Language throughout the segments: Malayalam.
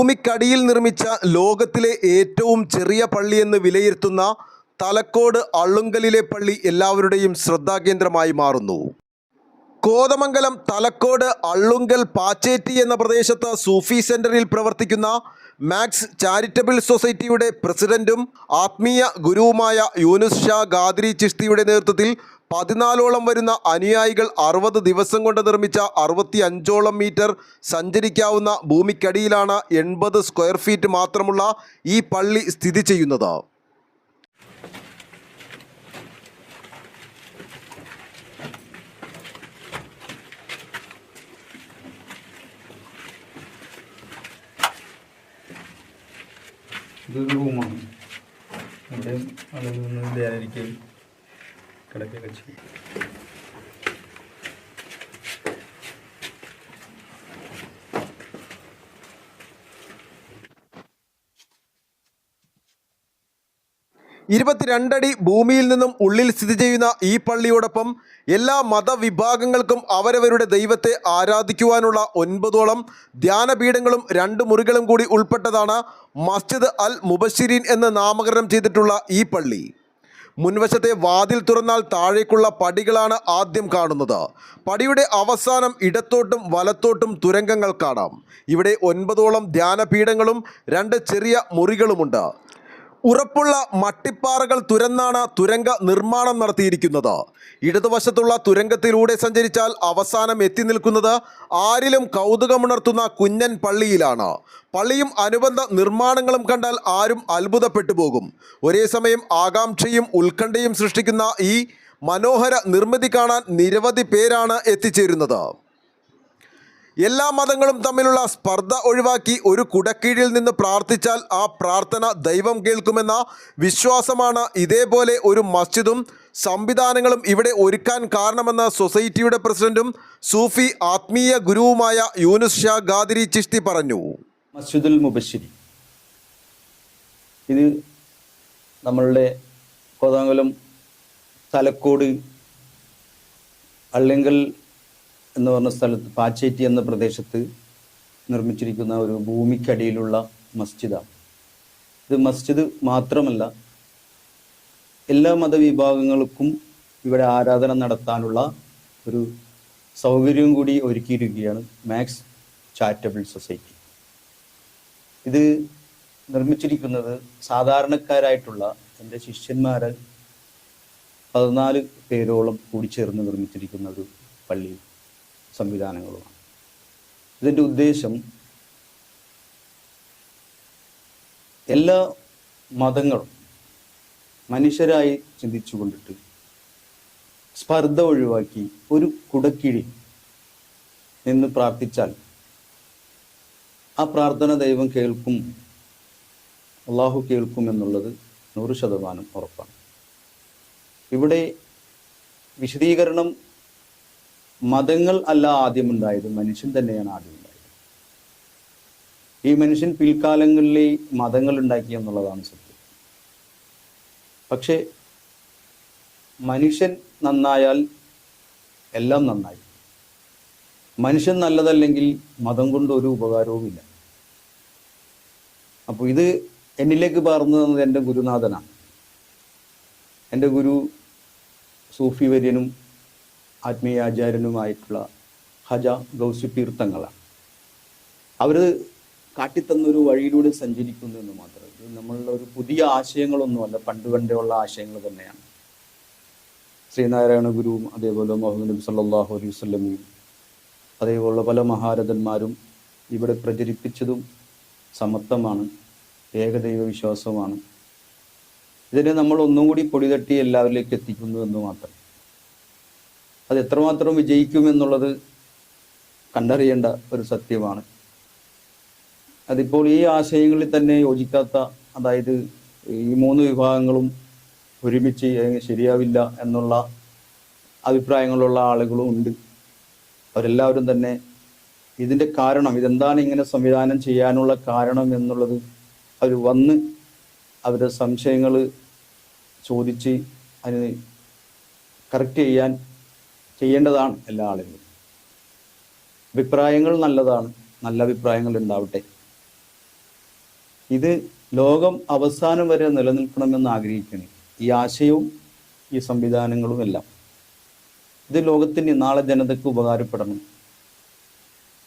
ഭൂമിക്കടിയിൽ നിർമ്മിച്ച ലോകത്തിലെ ഏറ്റവും ചെറിയ പള്ളിയെന്ന് വിലയിരുത്തുന്ന തലക്കോട് അള്ളുങ്കലിലെ പള്ളി എല്ലാവരുടെയും ശ്രദ്ധാകേന്ദ്രമായി മാറുന്നു. കോതമംഗലം തലക്കോട് അള്ളുങ്കൽ പാച്ചേറ്റി എന്ന പ്രദേശത്ത് സൂഫി സെന്ററിൽ പ്രവർത്തിക്കുന്ന മാക്സ് ചാരിറ്റബിൾ സൊസൈറ്റിയുടെ പ്രസിഡന്റും ആത്മീയ ഗുരുവുമായ യൂനുസ് ഷാ ഗാദ്രി ചിഷ്തിയുടെ നേതൃത്വത്തിൽ പതിനാലോളം വരുന്ന അനുയായികൾ അറുപത് ദിവസം കൊണ്ട് നിർമ്മിച്ച അറുപത്തി അഞ്ചോളം മീറ്റർ സഞ്ചരിക്കാവുന്ന ഭൂമിക്കടിയിലാണ് എൺപത് സ്ക്വയർ ഫീറ്റ് മാത്രമുള്ള ഈ പള്ളി സ്ഥിതി ചെയ്യുന്നത്. ഇതൊരു റൂമാണ് അവിടെ അവിടെ നിന്ന് ധ്യാനിക്കുകയും കിടക്കുകയൊക്കെ ചെയ്യും. ഇരുപത്തിരണ്ടടി ഭൂമിയിൽ നിന്നും ഉള്ളിൽ സ്ഥിതി ചെയ്യുന്ന ഈ പള്ളിയോടൊപ്പം എല്ലാ മതവിഭാഗങ്ങൾക്കും അവരവരുടെ ദൈവത്തെ ആരാധിക്കുവാനുള്ള ഒൻപതോളം ധ്യാനപീഠങ്ങളും രണ്ട് മുറികളും കൂടി ഉൾപ്പെട്ടതാണ് മസ്ജിദ് അൽ മുബഷിരീൻ എന്ന് നാമകരണം ചെയ്തിട്ടുള്ള ഈ പള്ളി. മുൻവശത്തെ വാതിൽ തുറന്നാൽ താഴേക്കുള്ള പടികളാണ് ആദ്യം കാണുന്നത്. പടിയുടെ അവസാനം ഇടത്തോട്ടും വലത്തോട്ടും തുരങ്കങ്ങൾ കാണാം. ഇവിടെ ഒൻപതോളം ധ്യാനപീഠങ്ങളും രണ്ട് ചെറിയ മുറികളുമുണ്ട്. ഉറപ്പുള്ള മട്ടിപ്പാറകൾ തുരന്നാണ് തുരങ്ക നിർമ്മാണം നടത്തിയിരിക്കുന്നത്. ഇടതുവശത്തുള്ള തുരങ്കത്തിലൂടെ സഞ്ചരിച്ചാൽ അവസാനം എത്തി നിൽക്കുന്നത് ആരിലും കൗതുകമുണർത്തുന്ന കുഞ്ഞൻ പള്ളിയിലാണ്. പള്ളിയും അനുബന്ധ നിർമ്മാണങ്ങളും കണ്ടാൽ ആരും അത്ഭുതപ്പെട്ടു പോകും. ഒരേ സമയം ആകാംക്ഷയും ഉത്കണ്ഠയും സൃഷ്ടിക്കുന്ന ഈ മനോഹര നിർമ്മിതി കാണാൻ നിരവധി പേരാണ് എത്തിച്ചേരുന്നത്. എല്ലാ മതങ്ങളും തമ്മിലുള്ള സ്പർദ്ധ ഒഴിവാക്കി ഒരു കുടക്കീഴിൽ നിന്ന് പ്രാർത്ഥിച്ചാൽ ആ പ്രാർത്ഥന ദൈവം കേൾക്കുമെന്ന വിശ്വാസമാണ് ഇതേപോലെ ഒരു മസ്ജിദും സംവിധാനങ്ങളും ഇവിടെ ഒരുക്കാൻ കാരണമെന്ന് സൊസൈറ്റിയുടെ പ്രസിഡന്റും സൂഫി ആത്മീയ ഗുരുവുമായ യൂനുസ് ഷാ ഗാദിരി ചിഷ്തി പറഞ്ഞു. മസ്ജിദുൽ മുബശ്ശിരി. ഇത് നമ്മളുടെ കോതാങ്കുളം തലക്കോട് അള്ളിങ്കൽ എന്ന് പറഞ്ഞ സ്ഥലത്ത് പാച്ചേറ്റി എന്ന പ്രദേശത്ത് നിർമ്മിച്ചിരിക്കുന്ന ഒരു ഭൂമിക്കടിയിലുള്ള മസ്ജിദാണ്. ഇത് മസ്ജിദ് മാത്രമല്ല എല്ലാ മതവിഭാഗങ്ങൾക്കും ഇവിടെ ആരാധന നടത്താനുള്ള ഒരു സൗകര്യവും കൂടി ഒരുക്കിയിരിക്കുകയാണ് മാക്സ് ചാരിറ്റബിൾ സൊസൈറ്റി. ഇത് നിർമ്മിച്ചിരിക്കുന്നത് സാധാരണക്കാരായിട്ടുള്ള എന്റെ ശിഷ്യന്മാരെ പതിനാല് പേരോളം കൂടിച്ചേർന്ന് നിർമ്മിച്ചിരിക്കുന്ന ഒരു പള്ളി സംവിധാനങ്ങളുമാണ് ഇതിന്റെ ഉദ്ദേശം എല്ലാ മതങ്ങളും മനുഷ്യരായി ചിന്തിച്ചു കൊണ്ടിട്ട് സ്പർദ്ധ ഒഴിവാക്കി ഒരു കുടക്കിഴി നിന്ന് പ്രാർത്ഥിച്ചാൽ ആ പ്രാർത്ഥന ദൈവം കേൾക്കും അള്ളാഹു കേൾക്കും എന്നുള്ളത് നൂറ് ശതമാനം ഉറപ്പാണ്. ഇവിടെ വിശദീകരണം മതങ്ങൾ അല്ല ആദ്യം ഉണ്ടായത് മനുഷ്യൻ തന്നെയാണ് ആദ്യം ഉണ്ടായത്. ഈ മനുഷ്യൻ പിൽക്കാലങ്ങളിലെ മതങ്ങൾ ഉണ്ടാക്കി എന്നുള്ളതാണ് സത്യം. പക്ഷേ മനുഷ്യൻ നന്നായാൽ എല്ലാം നന്നായി. മനുഷ്യൻ നല്ലതല്ലെങ്കിൽ മതം കൊണ്ട് ഒരു ഉപകാരവുമില്ല. അപ്പോൾ ഇത് എന്നിലേക്ക് പകർന്നു തന്നത് എന്റെ ഗുരുനാഥനാണ്. എന്റെ ഗുരു സൂഫി വര്യനും ആത്മീയാചാര്യനുമായിട്ടുള്ള ഹജ ഗൗസി തീർത്ഥങ്ങളാണ്. അവർ കാട്ടിത്തന്നൊരു വഴിയിലൂടെ സഞ്ചരിക്കുന്നു എന്ന് മാത്രം ഇത് നമ്മളുടെ ഒരു പുതിയ ആശയങ്ങളൊന്നുമല്ല പണ്ട് കണ്ടുള്ള ആശയങ്ങൾ തന്നെയാണ്. ശ്രീനാരായണ ഗുരുവും അതേപോലെ മുഹമ്മദ് നബി സല്ലാഹു അലൈഹി വസല്ലമയും അതേപോലെ പല മഹാരഥന്മാരും ഇവിടെ പ്രചരിപ്പിച്ചതും സമത്വമാണ് ഏകദൈവ വിശ്വാസമാണ് ഇതിനെ നമ്മൾ ഒന്നും കൂടി പൊടിതട്ടി എല്ലാവരിലേക്ക് എത്തിക്കുന്നു എന്ന് മാത്രം. അത് എത്രമാത്രം വിജയിക്കുമെന്നുള്ളത് കണ്ടറിയേണ്ട ഒരു സത്യമാണ്. അതിപ്പോൾ ഈ ആശയങ്ങളിൽ തന്നെ യോജിക്കാത്ത അതായത് ഈ മൂന്ന് വിഭാഗങ്ങളും ഒരുമിച്ച് ശരിയാവില്ല എന്നുള്ള അഭിപ്രായങ്ങളുള്ള ആളുകളും ഉണ്ട്. അവരെല്ലാവരും തന്നെ ഇതിന്റെ കാരണം ഇതെന്താണ് ഇങ്ങനെ സംവിധാനം ചെയ്യാനുള്ള കാരണം എന്നുള്ളത് അവർ വന്ന് അവരുടെ സംശയങ്ങൾ ചോദിച്ച് അതിന് കറക്റ്റ് ചെയ്യാൻ ചെയ്യേണ്ടതാണ് എല്ലാ ആളുകളും. അഭിപ്രായങ്ങൾ നല്ലതാണ് നല്ല അഭിപ്രായങ്ങൾ ഉണ്ടാവട്ടെ. ഇത് ലോകം അവസാനം വരെ നിലനിൽക്കണമെന്ന് ആഗ്രഹിക്കുന്നു ഈ ആശയവും ഈ സംവിധാനങ്ങളും എല്ലാം. ഇത് ലോകത്തിന് നാളെ ജനതയ്ക്ക് ഉപകാരപ്പെടണം.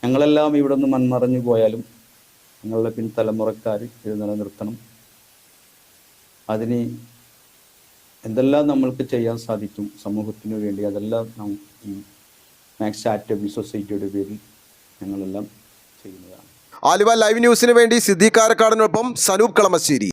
ഞങ്ങളെല്ലാം ഇവിടെ നിന്ന് മൺമറഞ്ഞു പോയാലും ഞങ്ങളുടെ പിൻതലമുറക്കാർ ഇത് നിലനിർത്തണം. അതിന് എന്തെല്ലാം നമ്മൾക്ക് ചെയ്യാൻ സാധിക്കും സമൂഹത്തിന് വേണ്ടി അതെല്ലാം നാം ഈ മാക്സ് ആറ്റബിൾ സൊസൈറ്റിയുടെ പേരിൽ ഞങ്ങളെല്ലാം ചെയ്യുന്നതാണ്. ആലുവ ലൈവ് ന്യൂസിന് വേണ്ടി സിദ്ദീഖ് കാരക്കാടിനൊപ്പം സനൂപ് കളമശ്ശേരി.